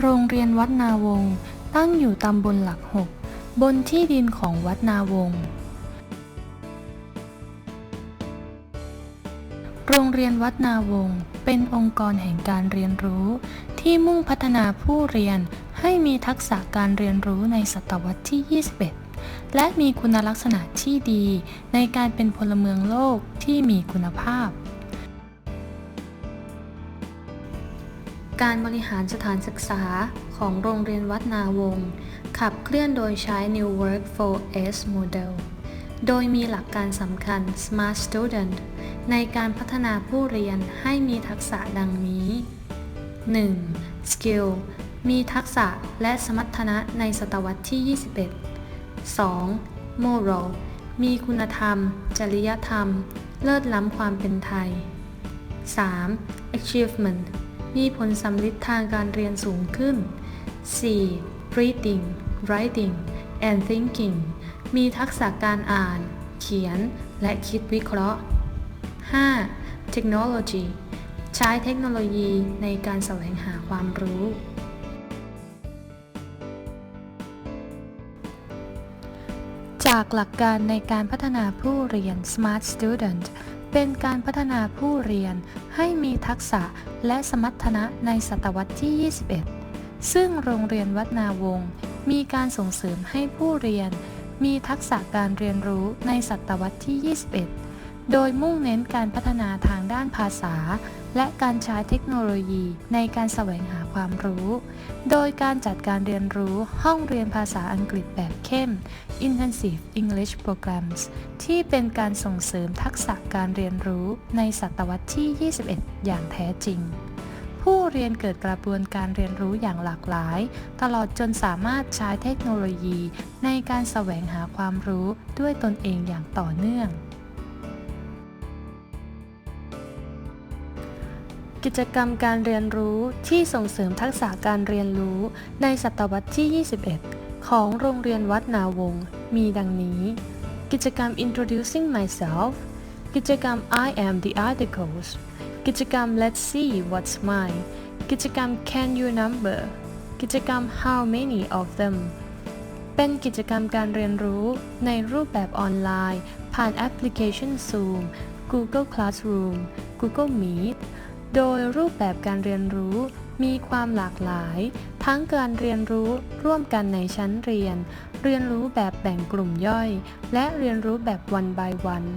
โรงเรียนวัดนาวง ตั้งอยู่ตำบลหลักหกบนที่ดินของวัดนาวง โรงเรียนวัดนาวง เป็นองค์กรแห่งการเรียนรู้ ที่มุ่งพัฒนาผู้เรียนให้มีทักษะการเรียนรู้ในศตวรรษที่ 21 และมีคุณลักษณะที่ดีในการเป็นพลเมืองโลกที่มีคุณภาพ การบริหารสถานศึกษาของโรงเรียนวัดนาวง ขับเคลื่อนโดยใช้ New Work 4S Model โดยมีหลักการสำคัญ Smart Student ในการพัฒนาผู้เรียนให้มีทักษะดังนี้ 1. Skill มีทักษะและสมรรถนะในศตวรรษที่ 21 2. Moral มีคุณธรรม จริยธรรม เลิศล้ำความเป็นไทย 3. Achievement มีผลสำลิดทางการเรียนสูงขึ้น 4. Reading Writing and Thinking มีทักษะการอ่าน เขียน และคิดวิเคราะห์ 5. Technology ใช้เทคโนโลยีในการแสวงหาความรู้ จากหลักการในการพัฒนาผู้เรียน Smart Student เป็นการพัฒนาผู้เรียน ให้มีทักษะและสมรรถนะในศตวรรษที่ 21 ซึ่งโรงเรียนวัดนาวงศ์มีการส่งเสริมให้ผู้เรียน มีทักษะการเรียนรู้ในศตวรรษที่ 21 โดยมุ่งเน้นการพัฒนาทางด้านภาษา และการใช้เทคโนโลยีในการแสวงหาความรู้ โดยการจัดการเรียนรู้ห้องเรียนภาษาอังกฤษแบบเข้ม Intensive English Programs ที่เป็นการส่งเสริมทักษะการเรียนรู้ในศตวรรษที่ 21 อย่างแท้จริง ผู้เรียนเกิดกระบวนการเรียนรู้อย่างหลากหลาย ตลอดจนสามารถใช้เทคโนโลยีในการแสวงหาความรู้ด้วยตนเองอย่างต่อเนื่อง กิจกรรมการเรียนรู้ที่ส่งเสริมทักษะการเรียนรู้ในศตวรรษที่ 21 ของโรงเรียนวัดนาวง มีดังนี้ กิจกรรม Introducing Myself กิจกรรม I am the articles กิจกรรม Let's see what's mine กิจกรรม Can you number กิจกรรม How many of them เป็นกิจกรรมการเรียนรู้ในรูปแบบออนไลน์ ผ่านแอปพลิเคชัน Zoom Google Classroom Google Meet โดยรูปแบบการเรียนรู้มีความหลากหลาย ทั้งการเรียนรู้ร่วมกันในชั้นเรียน เรียนรู้แบบแบ่งกลุ่มย่อย และเรียนรู้แบบ one by one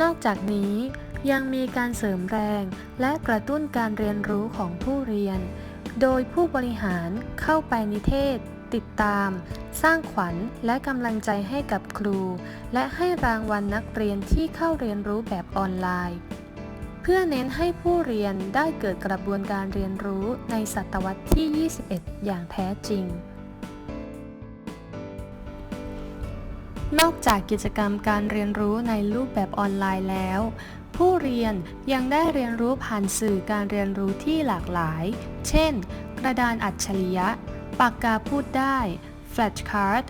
นอกจากนี้ยังมีการเสริมแรงและกระตุ้นการเรียนรู้ของผู้เรียน โดยผู้บริหารเข้าไปนิเทศ ติดตาม สร้างขวัญและกำลังใจให้กับครู และให้รางวัลนักเรียนที่เข้าเรียนรู้แบบออนไลน์ เพื่อเน้นให้ผู้เรียนได้เกิดกระบวนการเรียนรู้ในศตวรรษที่ 21 อย่างแท้จริง นอกจากกิจกรรมการเรียนรู้ในรูปแบบออนไลน์แล้ว ผู้เรียนยังได้เรียนรู้ผ่านสื่อการเรียนรู้ที่หลากหลาย เช่น กระดานอัจฉริยะ ปากกาพูดได้ แฟลชการ์ด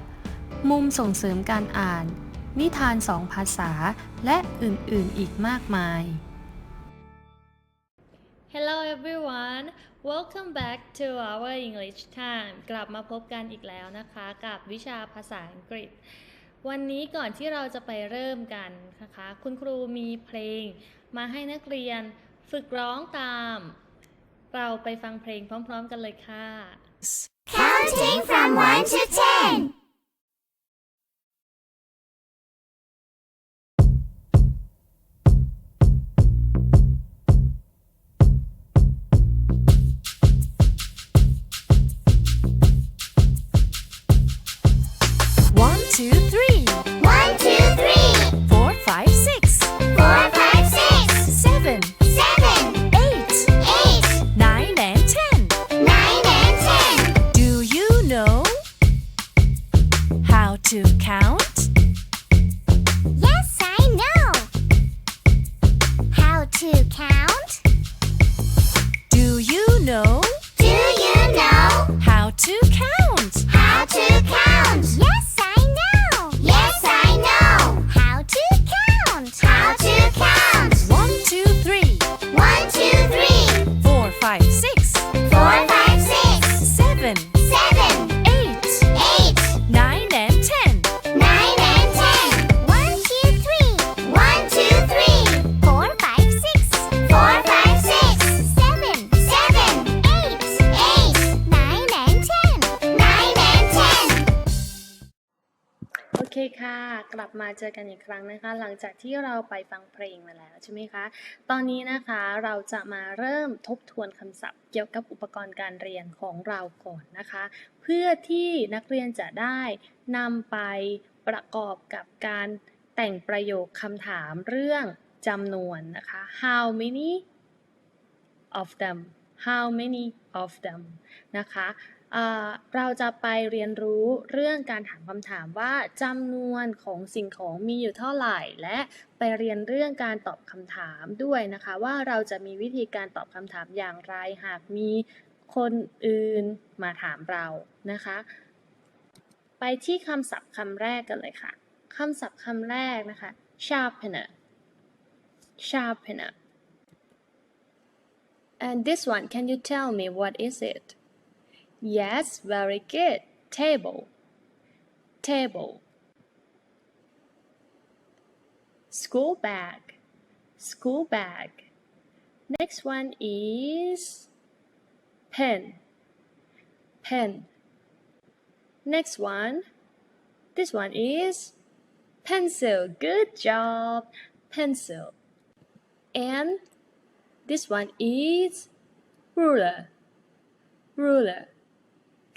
มุมส่งเสริมการอ่าน นิทานสองภาษา และอื่นๆอีกมากมาย Hello everyone welcome back to our English time กลับมาพบกันอีกแล้วนะคะ กับวิชาภาษาอังกฤษ วันนี้ก่อนที่เราจะไปเริ่มกันนะคะ คุณครูมีเพลง มาให้นักเรียนฝึกร้องตาม เราไปฟังเพลงพร้อม ๆ กันเลยค่ะ Counting from 1 to 10. ลับมาเจอกันอีกครั้งนะคะ หลังจากที่เราไปฟังเพลงมาแล้วใช่ไหมคะ ตอนนี้นะคะเราจะมาเริ่มทบทวนคำศัพท์ เกี่ยวกับอุปกรณ์การเรียนของเราก่อนนะคะ เพื่อที่นักเรียนจะได้นำไปประกอบกับการแต่งประโยคคำถามเรื่องจำนวนนะคะ how many of them how many of them นะคะ เราจะไปเรียนรู้เรื่องการถามคำถามว่าจำนวนของสิ่งของมีอยู่เท่าไหร่ และไปเรียนเรื่องการตอบคำถามด้วยนะคะ ว่าเราจะมีวิธีการตอบคำถามอย่างไรหากมีคนอื่นมาถามเรานะคะ ไปที่คำศัพท์คำแรกกันเลยค่ะคำศัพท์คำแรกนะคะ sharpener sharpener and this one can you tell me what is it Yes, very good. Table. Table. School bag. School bag. Next one is pen. Pen. Next one. This one is pencil. Good job. Pencil. And this one is ruler. Ruler.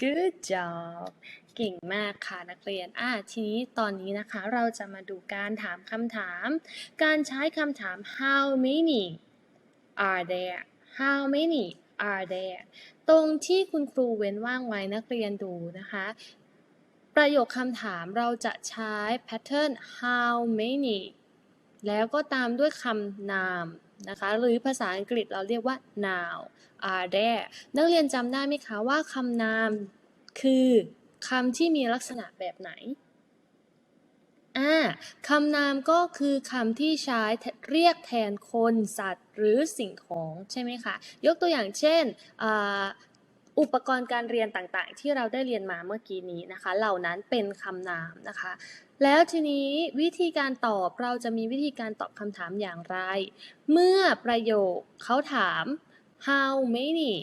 Good job เก่งมากค่ะนักเรียน อะทีนี้ตอนนี้นะคะเราจะมาดูการถามคำถาม การใช้คำถาม how many are there how many are there ตรงที่คุณครูเว้นว่างไว้นักเรียนดูนะคะ ประโยคคำถามเราจะใช้ pattern how many แล้วก็ตามด้วยคำนาม นะคะ หรือภาษาอังกฤษเราเรียกว่า noun are there นักเรียนจำได้ไหมคะว่าคำนามคือคำที่มีลักษณะแบบไหนอ่าคำนามก็คือคำที่ใช้เรียกแทนคนสัตว์หรือสิ่งของใช่ไหมคะ ยกตัวอย่างเช่น อุปกรณ์การเรียนต่างๆ ที่เราได้เรียนมาเมื่อกี้นี้นะคะ เหล่านั้นเป็นคำนามนะคะ แล้วทีนี้วิธีการตอบเราจะมีวิธีการตอบคำถามอย่างไร เมื่อประโยคเขาถาม how many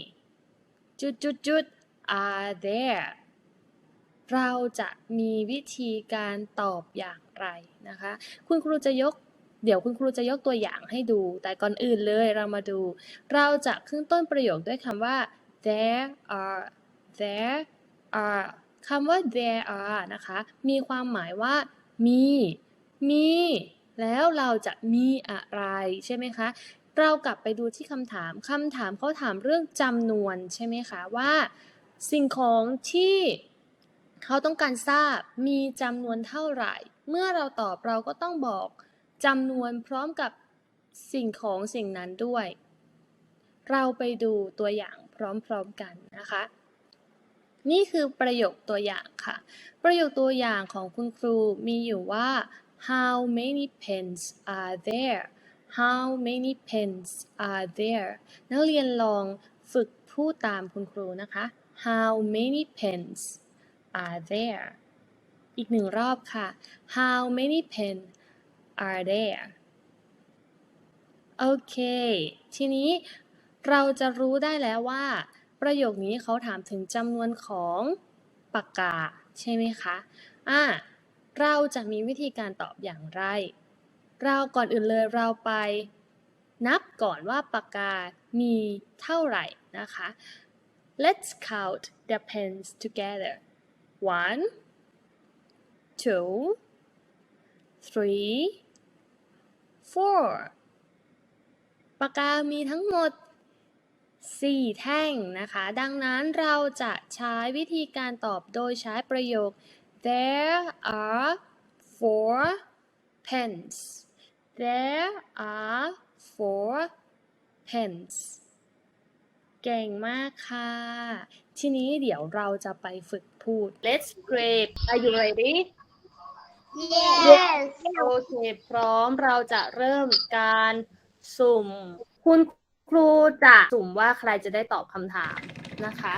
จุดจุดจุด are there เราจะมีวิธีการตอบอย่างไรนะคะ คุณครูจะยกเดี๋ยวคุณครูจะยกตัวอย่างให้ดู แต่ก่อนอื่นเลยเรามาดู เราจะขึ้นต้นประโยคด้วยคำว่า there are there are คำว่า there are นะคะ มีความหมายว่ามี มี แล้วเราจะมีอะไร ใช่ไหมคะ เรากลับไปดูที่คำถามคำถามเขาถามเรื่องจำนวนใช่ไหมคะว่า สิ่งของที่เขาต้องการทราบมีจำนวนเท่าไหร่ เมื่อเราตอบเราก็ต้องบอกจำนวนพร้อมกับสิ่งของสิ่งนั้นด้วย เราไปดูตัวอย่าง พร้อมๆกันนะคะ นี่คือประโยคตัวอย่างค่ะ ประโยคตัวอย่างของคุณครูมีอยู่ว่า how many pens are there how many pens are there นักเรียนลองฝึกพูดตามคุณครูนะคะ how many pens are there อีกหนึ่งรอบค่ะ how many pens are there โอเค ทีนี้ เราจะรู้ได้แล้วว่า ประโยคนี้เขาถามถึงจำนวนของปากกา ใช่ไหมคะอ่าเราจะมีวิธีการตอบอย่างไร เราก่อนอื่นเลยเราไป นับก่อนว่าปากกา มีเท่าไหร่นะคะ Let's count the pens together one two three four ปากกามีทั้งหมด 4 แท่งนะคะ ดังนั้นเราจะใช้วิธีการตอบโดยใช้ประโยค there are four pens there are four pens เก่งมากค่ะ ทีนี้เดี๋ยวเราจะไปฝึกพูด Let's grab Are you ready Yes. โอเค พร้อมเราจะเริ่มการสุ่ม คุณค รูจะสุ่มว่าใครจะได้ตอบคำถามนะคะ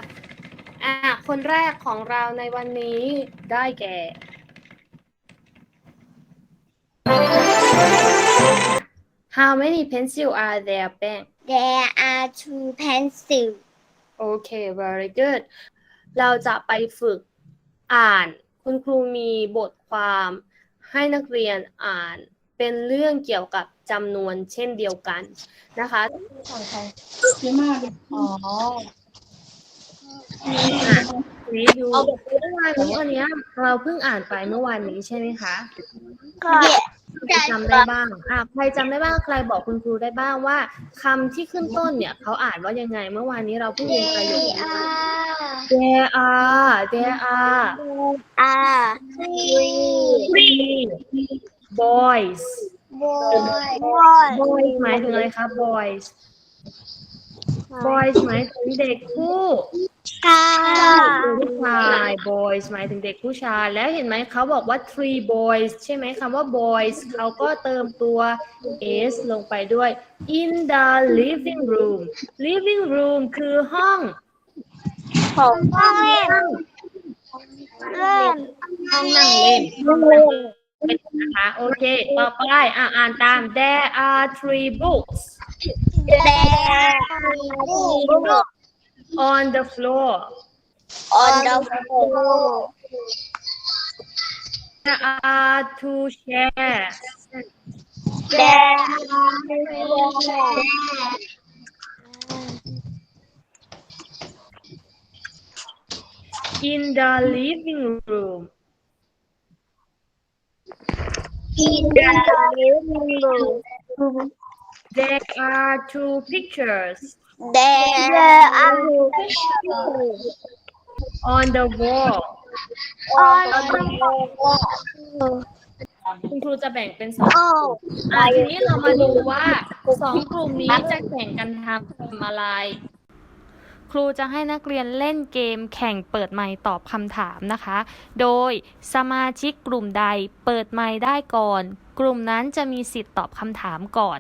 อะคนแรกของเราในวันนี้ได้แก่ How many pencil are there Ben There are two pencils. โอเค very good เราจะไปฝึกอ่าน คุณครูมีบทความให้นักเรียนอ่าน เป็นเรื่องเกี่ยวกับจำนวนเช่นเดียวกันนะคะนี่ดูเมื่อวานนี้อันเนี้ยเราเพิ่งอ่านไปเมื่อวานนี้ใช่ไหมคะใครจำได้บ้างอะใครจำได้บ้างใครบอกคุณครูได้บ้างว่าคำที่ขึ้นต้นเนี่ยเขาอ่านว่ายังไง เมื่อวานนี้เราเพิ่งเรียนประโยคนี้ไป There are there are are three boys boys. boys หมายถึงอะไรคะ boys boys หมายถึงเด็กผู้ผู้ชาย boys หมายถึงเด็กผู้ชาย แล้วเห็นไหมเขาบอกว่า three boys ใช่ไหมคำว่า boys เขาก็เติมตัว s ลงไปด้วย in the living room living room คือห้องของห้องเล่นเล่นห้องนั่งเล่นห้อง นั่งเล่นนะคะ โอเค ต่อไปอ่ะอ่านตาม there are three books There are on the floor on the floor. there are two chairs There are in the living room in the living room. There are two pictures There are on the wall on the wall. คุณครูจะแบ่งเป็นสอง Oh, อะทีนี้เรามาดูว่าสองกลุ่มนี้จะแข่งกันทำอะไรค รูจะให้นักเรียนเล่นเกมแข่งเปิดไมค์ตอบคำถามนะคะ โดยสมาชิกกลุ่มใดเปิดไมค์ได้ก่อน กลุ่มนั้นจะมีสิทธิ์ตอบคำถามก่อน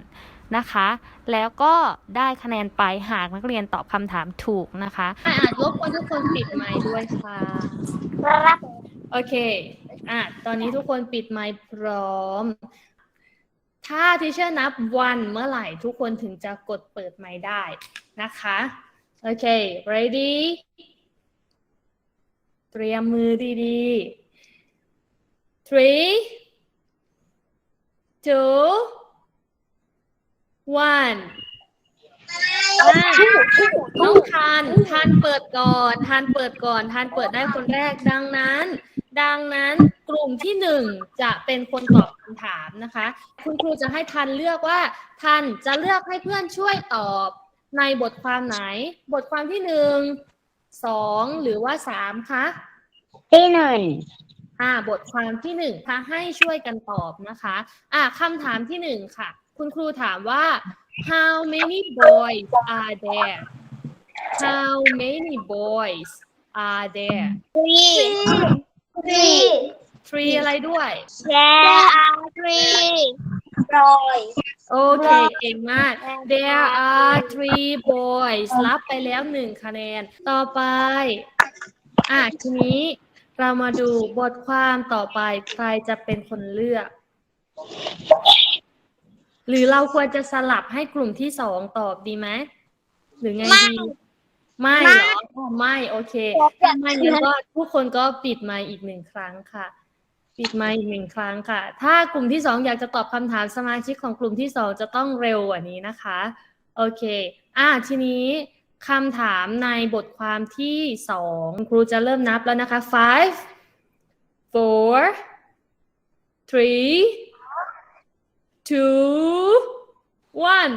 นะคะ แล้วก็ได้คะแนนไปหากนักเรียนตอบคำถามถูกนะคะอะรบกวนทุกคนปิดไมค์ด้วยค่ะครับโอเคอะตอนนี้ทุกคนปิดไมค์พร้อม ถ้าทิเชอร์นับวันเมื่อไหร่ทุกคนถึงจะกดเปิดไมค์ได้นะคะ โอเค ready เตรียมมือดีๆ three two one อะน้องทันทันเปิดก่อนทันเปิดก่อนทันเปิดได้คนแรกดังนั้น ดังนั้นกลุ่มที่หนึ่งจะเป็นคนตอบคำถามนะคะ คุณครูจะให้ทันเลือกว่าทันจะเลือกให้เพื่อนช่วยตอบ ในบทความไหน บทความที่หนึ่งสองหรือว่าสามคะที่หนึ่งอ่า บทความที่หนึ่งค่ะให้ช่วยกันตอบนะคะ อ่าคำถามที่หนึ่งค่ะ คุณครูถามว่า how many boys are there how many boys are there ทรีทรี three อะไรด้วย There are three boys โอเค เก่งมาก there are three boys รับไปแล้วหนึ่งคะแนน ต่อไป อะ ทีนี้เรามาดูบทความต่อไป ใครจะเป็นคนเลือก หรือเราควรจะสลับให้กลุ่มที่สองตอบดีไหม หรือไงดี ไม่เหรออ๋อไม่ โอเคถ้าไม่งั้นก็ทุกคนก็ปิดไมค์อีกหนึ่งครั้งค่ะ ปิดไมค์อีกหนึ่งครั้งค่ะ ถ้ากลุ่มที่สองอยากจะตอบคำถามสมาชิกของกลุ่มที่สองจะต้องเร็วกว่านี้นะคะ โอเค อะทีนี้คำถามในบทความที่สองครูจะเริ่มนับแล้วนะคะ five four three two one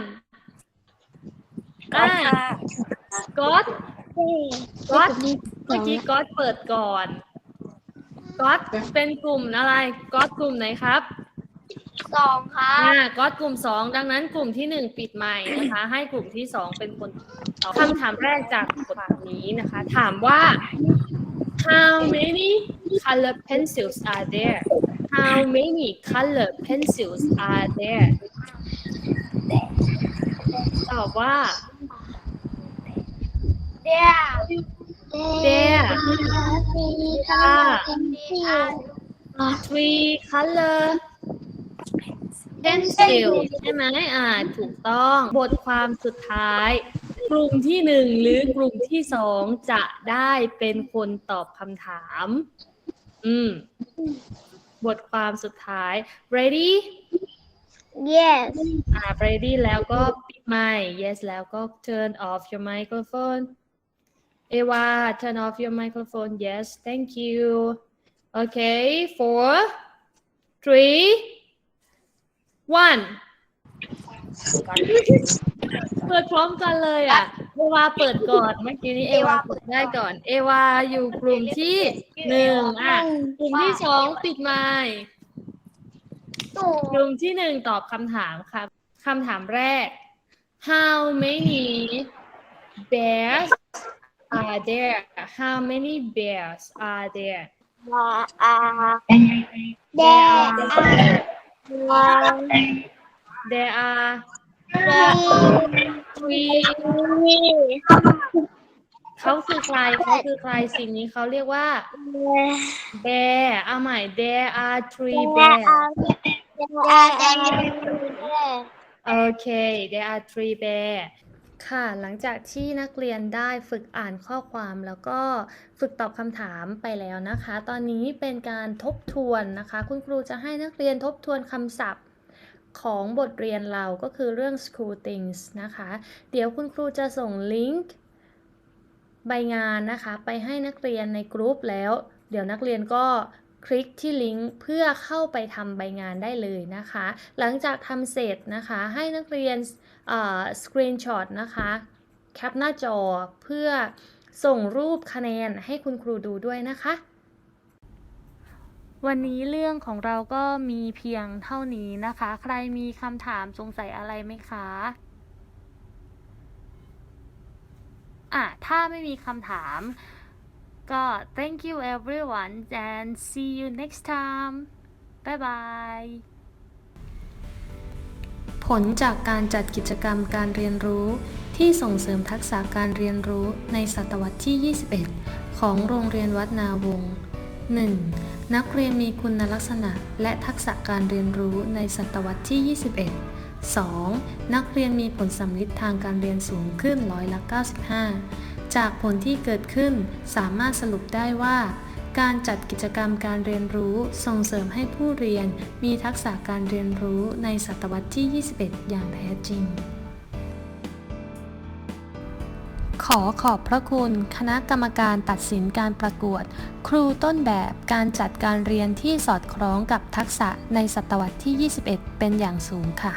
อะก๊อตก๊อตเมื่อกี้ก๊อตเปิดก่อน ก๊อตเป็นกลุ่มอะไรก๊อตกลุ่มไหนครับสองครับอ่าก็กลุ่มสองดังนั้นกลุ่มที่หนึ่งปิดไมค์นะคะ ให้กลุ่มที่สองเป็นคนตอบคำถามแรกจากบทความนี้นะคะ ถามว่า how many color pencils are there how many color pencils are there ตอบว่า There There three color pencil ใช่ไหมอ่าถูกต้อง บทความสุดท้าย กลุ่มที่หนึ่งหรือกลุ่มที่สองจะได้เป็นคนตอบคำถาม อืม บทความสุดท้าย ready Yes. อ่า ready แล้วก็ปิดไมค์ yes แล้วก็ turn off your microphone เอวา turn off your microphone yes thank you okay four three one เปิดพร้อมกันเลยอะ เอวาเปิดก่อน เมื่อกี้นี้เอวาเปิดได้ก่อน เอวาอยู่กลุ่มที่หนึ่งอะ กลุ่มที่สองปิดไมค์กลุ่มที่หนึ่งตอบคำถามครับคำถามแรก How many bears are there How many bears are there There are three เขาคือใครเขาคือใครสิ่งนี้เขาเรียกว่า bear เอาใหม่ there are three bears โอเค there are three bear ค่ะ หลังจากที่นักเรียนได้ฝึกอ่านข้อความแล้วก็ฝึกตอบคำถามไปแล้วนะคะ ตอนนี้เป็นการทบทวนนะคะ คุณครูจะให้นักเรียนทบทวนคำศัพท์ของบทเรียนเราก็คือเรื่อง school things นะคะ เดี๋ยวคุณครูจะส่งลิงก์ใบงานนะคะ ไปให้นักเรียนในกรุ๊ปแล้ว เดี๋ยวนักเรียนก็ คลิกที่ลิงก์เพื่อเข้าไปทำใบงานได้เลยนะคะ หลังจากทำเสร็จนะคะให้นักเรียนสกรีนช็อตนะคะแคปหน้าจอเพื่อส่งรูปคะแนนให้คุณครูดูด้วยนะคะ วันนี้เรื่องของเราก็มีเพียงเท่านี้นะคะ ใครมีคำถามสงสัยอะไรไหมคะอะถ้าไม่มีคำถาม ก็ thank you everyone and see you next time bye bye ผลจากการจัดกิจกรรมการเรียนรู้ที่ส่งเสริมทักษะการเรียนรู้ในศตวรรษที่ 21 ของโรงเรียนวัดนาวงศ์ 1. นักเรียนมีคุณลักษณะและทักษะการเรียนรู้ในศตวรรษที่ 21 2. นักเรียนมีผลสัมฤทธิ์ทางการเรียนสูงขึ้นร้อยละ 95 จากผลที่เกิดขึ้น สามารถสรุปได้ว่า การจัดกิจกรรมการเรียนรู้ส่งเสริมให้ผู้เรียนมีทักษะการเรียนรู้ในศตวรรษที่ 21 อย่างแท้จริง ขอขอบพระคุณคณะกรรมการตัดสินการประกวด ครูต้นแบบการจัดการเรียนที่สอดคล้องกับทักษะในศตวรรษที่ 21 เป็นอย่างสูงค่ะ